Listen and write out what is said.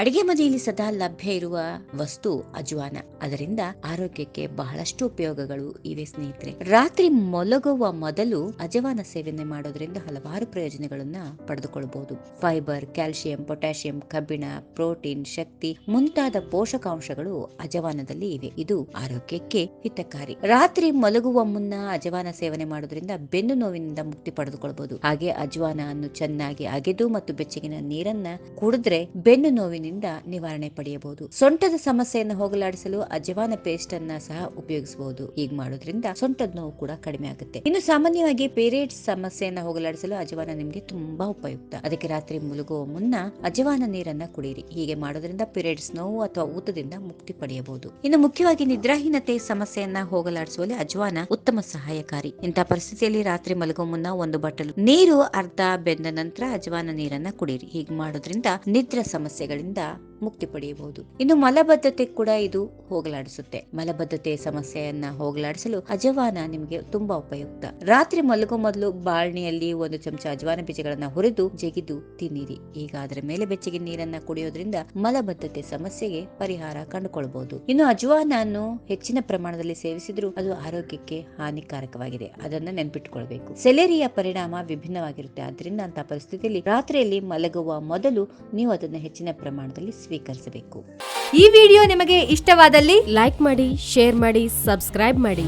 ಅಡಿಗೆ ಮನೆಯಲ್ಲಿ ಸದಾ ಲಭ್ಯ ಇರುವ ವಸ್ತು ಅಜ್ವಾನ. ಅದರಿಂದ ಆರೋಗ್ಯಕ್ಕೆ ಬಹಳಷ್ಟು ಉಪಯೋಗಗಳು ಇವೆ ಸ್ನೇಹಿತರೆ. ರಾತ್ರಿ ಮಲಗುವ ಮೊದಲು ಅಜವಾನ ಸೇವನೆ ಮಾಡೋದ್ರಿಂದ ಹಲವಾರು ಪ್ರಯೋಜನಗಳನ್ನ ಪಡೆದುಕೊಳ್ಳಬಹುದು ಫೈಬರ್ ಕ್ಯಾಲ್ಸಿಯಂ ಪೊಟ್ಯಾಸಿಯಂ ಕಬ್ಬಿಣ, ಪ್ರೋಟೀನ್, ಶಕ್ತಿ ಮುಂತಾದ ಪೋಷಕಾಂಶಗಳು ಅಜವಾನದಲ್ಲಿ ಇವೆ. ಇದು ಆರೋಗ್ಯಕ್ಕೆ ಹಿತಕಾರಿ. ರಾತ್ರಿ ಮಲಗುವ ಮುನ್ನ ಅಜವಾನ ಸೇವನೆ ಮಾಡೋದ್ರಿಂದ ಬೆನ್ನು ನೋವಿನಿಂದ ಮುಕ್ತಿ ಪಡೆದುಕೊಳ್ಳಬಹುದು ಹಾಗೆ ಅಜವಾನ ಅನ್ನು ಚೆನ್ನಾಗಿ ಅಗೆದು ಮತ್ತು ಬೆಚ್ಚಗಿನ ನೀರನ್ನ ಕುಡಿದ್ರೆ ಬೆನ್ನು ನೋವಿನಿಂದ ನಿವಾರಣೆ ಪಡೆಯಬಹುದು. ಸೊಂಟದ ಸಮಸ್ಯೆಯನ್ನು ಹೋಗಲಾಡಿಸಲು ಅಜವಾನ ಪೇಸ್ಟ್ ಅನ್ನ ಸಹ ಉಪಯೋಗಿಸಬಹುದು. ಹೀಗೆ ಮಾಡೋದ್ರಿಂದ ಸೊಂಟದ ನೋವು ಕೂಡ ಕಡಿಮೆ ಆಗುತ್ತೆ. ಇನ್ನು ಸಾಮಾನ್ಯವಾಗಿ ಪೀರಿಯಡ್ಸ್ ಸಮಸ್ಯೆಯನ್ನ ಹೋಗಲಾಡಿಸಲು ಅಜವಾನ ನಿಮಗೆ ತುಂಬಾ ಉಪಯುಕ್ತ. ಅದಕ್ಕೆ ರಾತ್ರಿ ಮುಳುಗುವ ಮುನ್ನ ಅಜವಾನ ನೀರನ್ನ ಕುಡಿಯಿರಿ ಹೀಗೆ ಮಾಡೋದ್ರಿಂದ ಪೀರಿಯಡ್ಸ್ ನೋವು ಅಥವಾ ಊತದಿಂದ ಮುಕ್ತಿ ಪಡೆಯಬಹುದು. ಇನ್ನು ಮುಖ್ಯವಾಗಿ ನಿದ್ರಾಹೀನತೆ ಸಮಸ್ಯೆಯನ್ನ ಹೋಗಲಾಡಿಸುವಲ್ಲಿ ಅಜವಾನ ಉತ್ತಮ ಸಹಾಯಕಾರಿ. ಇಂತಹ ಪರಿಸ್ಥಿತಿಯಲ್ಲಿ ರಾತ್ರಿ ಮಲಗುವ ಮುನ್ನ ಒಂದು ಬಟ್ಟಲು ನೀರು, ಅರ್ಧ ಬೆಂದ ನಂತರ ಅಜವಾನ ನೀರನ್ನ ಕುಡಿಯಿರಿ ಹೀಗೆ ಮಾಡೋದ್ರಿಂದ ನಿದ್ರಾ ಸಮಸ್ಯೆಗಳಿಂದ Linda ಮುಕ್ತಿ ಪಡೆಯಬಹುದು. ಇನ್ನು ಮಲಬದ್ಧತೆ ಕೂಡ ಇದು ಹೋಗಲಾಡಿಸುತ್ತೆ. ಮಲಬದ್ಧತೆ ಸಮಸ್ಯೆಯನ್ನ ಹೋಗಲಾಡಿಸಲು ಅಜವಾನ ನಿಮಗೆ ತುಂಬಾ ಉಪಯುಕ್ತ. ರಾತ್ರಿ ಮಲಗೋ ಮೊದಲು ಬಾಳ್ನೆಯಲ್ಲಿ ಒಂದು ಚಮಚ ಅಜವಾನ ಬೀಜಗಳನ್ನ ಹುರಿದು ಜಗಿದು ತಿನ್ನಿರಿ. ಈಗ ಅದರ ಮೇಲೆ ಬೆಚ್ಚಗೆ ನೀರನ್ನ ಕುಡಿಯೋದ್ರಿಂದ ಮಲಬದ್ಧತೆ ಸಮಸ್ಯೆಗೆ ಪರಿಹಾರ ಕಂಡುಕೊಳ್ಳಬಹುದು ಇನ್ನು ಅಜ್ವಾನನ್ನು ಹೆಚ್ಚಿನ ಪ್ರಮಾಣದಲ್ಲಿ ಸೇವಿಸಿದ್ರು ಅದು ಆರೋಗ್ಯಕ್ಕೆ ಹಾನಿಕಾರಕವಾಗಿದೆ. ಅದನ್ನ ನೆನಪಿಟ್ಟುಕೊಳ್ಬೇಕು ಸೆಲೆರಿಯ ಪರಿಣಾಮ ವಿಭಿನ್ನವಾಗಿರುತ್ತೆ. ಆದ್ರಿಂದ ಅಂತ ಪರಿಸ್ಥಿತಿಯಲ್ಲಿ ರಾತ್ರಿಯಲ್ಲಿ ಮಲಗುವ ಮೊದಲು ನೀವು ಅದನ್ನು ಹೆಚ್ಚಿನ ಪ್ರಮಾಣದಲ್ಲಿ ಸ್ವೀಕರಿಸಬೇಕು. ಈ ವಿಡಿಯೋ ನಿಮಗೆ ಇಷ್ಟವಾದಲ್ಲಿ ಲೈಕ್ ಮಾಡಿ ಶೇರ್ ಮಾಡಿ ಸಬ್ಸ್ಕ್ರೈಬ್ ಮಾಡಿ.